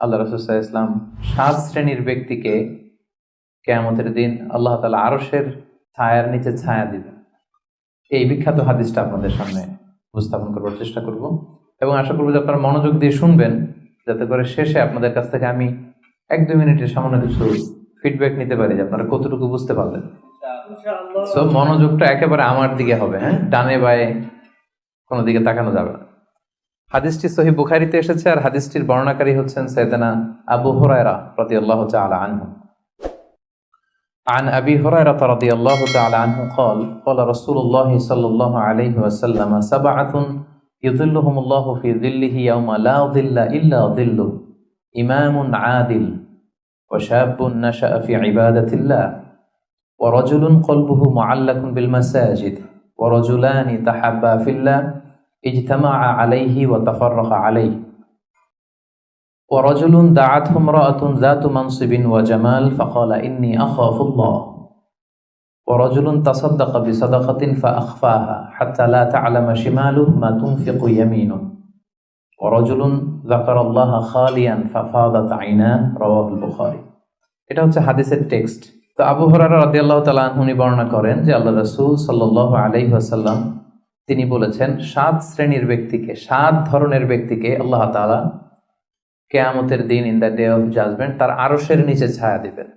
আল্লাহ রসুল্লাহ ইসলাম সাত শ্রেণির ব্যক্তিকে কেয়ামতের দিন আল্লাহ তালা আরসের ছায়ার নিচে ছায়া দিবেন। এই বিখ্যাত হাদিসটা আপনাদের সামনে উপস্থাপন করবার চেষ্টা করব এবং আশা করব যে আপনারা মনোযোগ দিয়ে শুনবেন যাতে করে শেষে আপনাদের কাছ থেকে আমি এক দুই মিনিটের সামান্য কিছু ফিডব্যাক নিতে পারি যে আপনারা কতটুকু বুঝতে পারলেন। সো মনোযোগটা একেবারে আমার দিকে হবে হ্যাঁ? ডানে বায়ে কোনো দিকে তাকানো যাবে না। হাদিসটি সহি বুখারিতে এসেছে আর হাদিসটির বর্ণনাকারী হচ্ছেন সৈয়দনা আবু হুরায়রা রাদিয়াল্লাহু তাআলা আনহু عن أبي هريرة رضي الله تعالى عنه قال قال رسول الله صلى الله عليه وسلم سبعة يظلهم الله في ظله يوم لا ظل إلا ظله إمام عادل وشاب نشأ في عبادة الله ورجل قلبه معلق بالمساجد ورجلان تحبا في الله اجتمعا عليه وتفرق عليه ورجل دعته امرأة ذات منصب وجمال فقال إني أخاف الله ورجل تصدق بصدقة فأخفاها حتى لا تعلم شماله ما تنفق يمينه ورجل ذكر الله خاليا ففاضت عيناه رواه البخاري এটা হচ্ছে হাদিসের টেক্সট তো আবু হরারা রাদিয়াল্লাহু তাআলা উনি বর্ণনা করেন যে আল্লাহ রাসূল সাল্লাল্লাহু আলাইহি ওয়াসাল্লাম তিনি বলেছেন, সাত শ্রেণির ব্যক্তিকে, সাত ধরনের ব্যক্তিকে আল্লাহ তাআলা কেয়ামতের দিন in the day of judgment তার আরসের নিচে ছায়া দিবেন।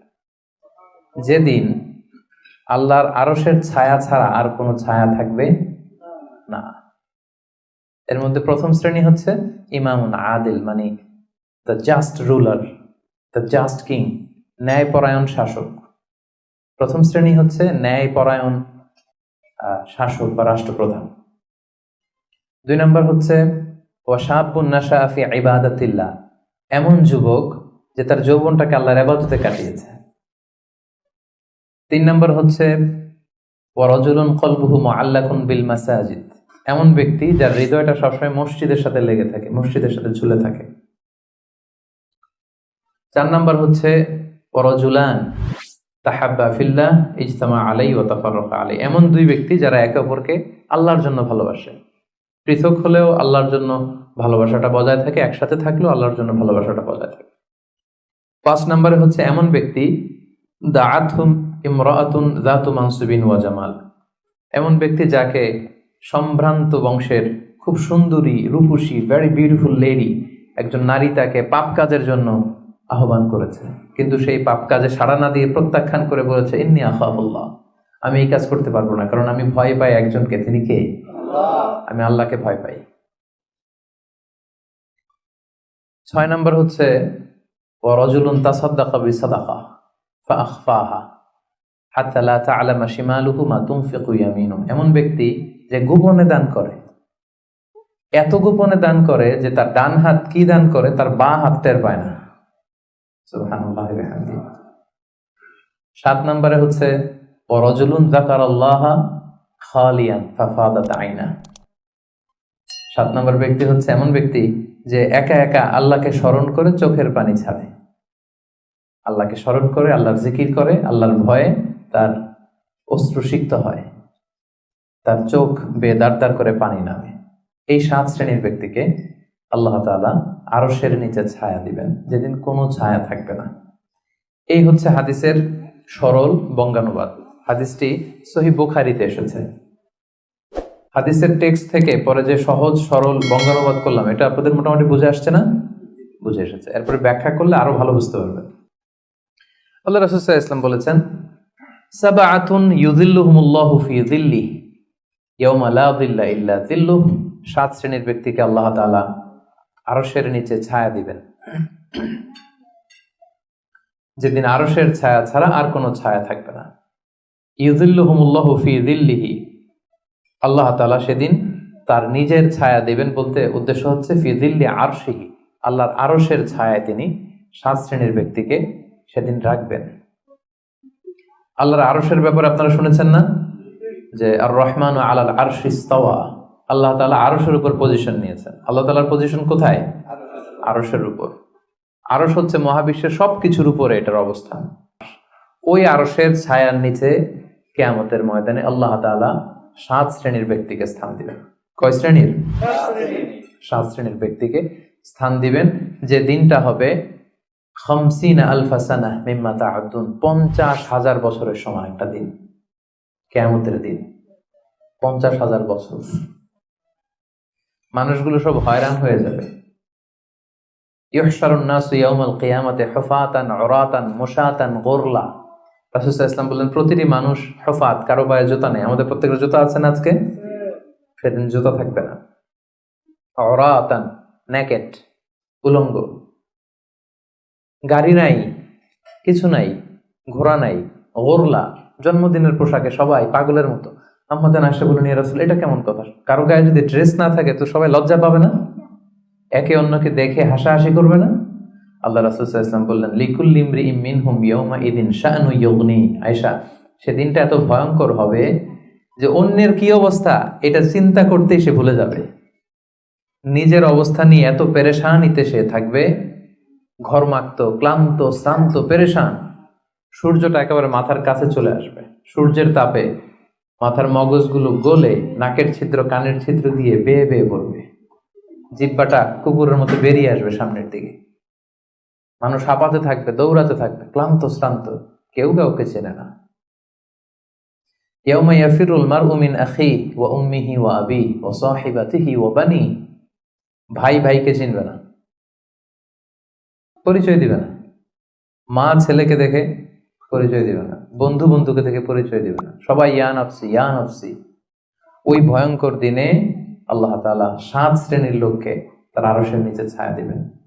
যেদিন আল্লাহর আরসের ছায়া ছাড়া আর কোনো ছায়া থাকবে না। এর মধ্যে প্রথম শ্রেণি হচ্ছে ইমামুন আদিল মানে the just ruler the just king ন্যায়পরায়ণ শাসক। প্রথম শ্রেণি হচ্ছে ন্যায়পরায়ণ শাসক বা রাষ্ট্রপ্রধান। দুই নম্বর হচ্ছে ওয়াশাবুন্নাশা ফি ইবাদাতিল্লাহ এমন যুবক যে তার যৌবনটাকে আল্লাহর আবাদতে কাটিয়েছে। তিন নম্বর হচ্ছে ওয়ারজুলুন কলবুহু মুআল্লাকুন বিল মাসাজিদ এমন ব্যক্তি যার হৃদয়টা সবসময় মসজিদের সাথে লেগে থাকে, মসজিদের সাথে ঝুলে থাকে। চার নম্বর হচ্ছে ওয়ারজুলান তাহাব্বা ফিল্লাহ ইজতামা আলাই ও তাফাররাকা আলাই এমন দুই ব্যক্তি যারা একে অপরকে আল্লাহর জন্য ভালোবাসে। পৃথক হলেও আল্লাহর জন্য ভালোবাসাটা বজায় থাকে, একসাথে থাকলেও আল্লাহর জন্য ভালোবাসাটা বজায় থাকে। পাঁচ নম্বরে হচ্ছে এমন ব্যক্তি দাআতহুম ইমরাআতুন যাতু মানসুবিন ওয়া জামাল। এমন ব্যক্তি যাকে সম্ভ্রান্ত বংশের খুব সুন্দরী, রূপসী ভেরি বিউটিফুল লেডি একজন নারী তাকে পাপ কাজের জন্য আহ্বান করেছে। কিন্তু সেই পাপ কাজে সাড়া না দিয়ে প্রত্যাখ্যান করে বলেছে, ইন্নি আখাফুল্লাহ। আমি এই কাজ করতে পারব না, কারণ আমি ভয় পাই একজনকে, তিনি কে? আমি আল্লাহকে ভয় পাই। ছয় নম্বর হচ্ছে তাসাদ্দাকা বিসাদাকা, ফাআখফাহা, হাত্তা লা তা'লামা শিমালুহু মা তুনফিকু ইয়ামিনু এমন ব্যক্তি যে গোপনে দান করে। এত গোপনে দান করে যে তার ডান হাত কি দান করে, তার বাঁ হাত টের পায় না। সাত নম্বরে হচ্ছে ওয়ারজুলুন যাকারাল্লাহা খালিয়ান ফাফাদাত আইনা। সাত নম্বর ব্যক্তি হচ্ছে এমন ব্যক্তি যে একা একা আল্লাহকে স্মরণ করে চোখের পানি ছাড়ে। আল্লাহকে স্মরণ করে, আল্লাহর জিকির করে, আল্লাহর ভয়ে তার অশ্রুসিক্ত হয়। তার চোখ বেদার দার করে পানি নামে। এই সাত শ্রেণির ব্যক্তিকে আল্লাহ তাআলা আরও সের নিচে ছায়া দিবেন, যেদিন কোনো ছায়া থাকবে না। এই হচ্ছে হাদিসের সরল বঙ্গানুবাদ। হাদিসটি সহি বুখারিতে এসেছে। হাদিসের টেক্সট থেকে পরে যে সহজ, সরল বঙ্গানুবাদ করলাম, এটা আপনাদের মোটামুটি বুঝে আসছে না? বুঝে এসেছে। এরপরে ব্যাখ্যা করলে আরও ভালো বুঝতে পারবেন আল্লাহ রাসূল ইসলাম বলেছেন, সাবাআতুন ইউযিল্লুহুমুল্লাহু ফি যিল্লি, ইয়াউমা লা যিল্লা ইল্লা যিল্লুহ। সাত শ্রেণির ব্যক্তিকে আল্লাহ তাআলা আরশের নিচে ছায়া দিবেন। যেদিন আরশের ছায়া ছাড়া আর কোনো ছায়া থাকবে না। ইউযিল্লুহুমুল্লাহু ফি যিল্লিহি আল্লাহ তাআলা সেদিন তার নিজের ছায়া দেবেন বলতে উদ্দেশ্য হচ্ছে ফি যিল্লি আরশিহি। আল্লাহর আরশের ছায়ায় তিনি সাত শ্রেণির ব্যক্তিকে সেদিন রাখবেন। আল্লাহর আরশের ব্যাপারে আপনারা শুনেছেন না? যে আর রহমান আলাল আরশিস্তাওয়া আল্লাহ তাআলা আরশের উপর পজিশন নিয়েছেন। আল্লাহ তাআলার পজিশন কোথায়? আরশের উপর। আরশ হচ্ছে মহাবিশ্বের সব কিছুর উপরে এটার অবস্থান। ওই আরশের ছায়ার নিচে কেয়ামতের ময়দানে আল্লাহ তাআলা সাত শ্রেণির ব্যক্তিকে স্থান দিবেন। কয় শ্রেণির? সাত শ্রেণির ব্যক্তিকে স্থান দিবেন যে দিনটা হবে খামসিন আলফাসানা মিম্মা তাহাদ্দুন পঞ্চাশ হাজার বছরের সময় একটা দিন। কেয়ামতের দিন। পঞ্চাশ হাজার বছর। মানুষগুলো সব হয়রান হয়ে যাবে। ইহশারুন নাসু ইয়াউমাল কিয়ামাতে হুফাতান উরাতান মুশাতান গোরলা। ইসলাম বললেন, প্রতিটি মানুষ হফাত, কারও পায়ে জুতা নেই। আমাদের প্রত্যেকের জুতা আছে না আজকে? সেদিন জুতা থাকবে না। অরাতান নেকেট উলঙ্গ। গাড়ি নাই, কিছু নাই, ঘোড়া নাই, গোরলা, জন্মদিনের পোশাকে সবাই পাগলের মতো। আসে বলে নিয়ে রাসুল, এটা কেমন কথা? কারও গায়ে যদি ড্রেস না থাকে, তো সবাই লজ্জা পাবে না? একে অন্যকে দেখে হাসাহাসি করবে না? আল্লাহ রাসুল ইসলাম বললেন লিকুল লিমরি মিন হুম আয়সা সেদিনটা এত ভয়ঙ্কর হবে যে অন্যের কি অবস্থা, এটা চিন্তা করতেই সে ভুলে যাবে। নিজের অবস্থা নিয়ে এত পেরেশানিতে সে থাকবে, ঘরমাক্ত, ক্লান্ত, শ্রান্ত, পেরেশান। সূর্যটা একেবারে মাথার কাছে চলে আসবে। সূর্যের তাপে মাথার মগজগুলো গলে নাকের ছিদ্র, কানের ছিদ্র দিয়ে বেয়ে বেয়ে পড়বে। জিব্বাটা কুকুরের মতো বেরিয়ে আসবে সামনের দিকে। মানুষ হাঁপাতে থাকবে, দৌড়াতে থাকবে, ক্লান্ত, শ্রান্ত, কেউ কাউকে চেনে না। পরিচয় দিবে না। মা ছেলেকে দেখে পরিচয় দিবে না। বন্ধু বন্ধুকে দেখে পরিচয় দিবে না। সবাই ইয়ান ইয়ান ওই ভয়ঙ্কর দিনে আল্লাহ সাত শ্রেণির লোককে তার আরশের নিচে ছায়া দিবেন।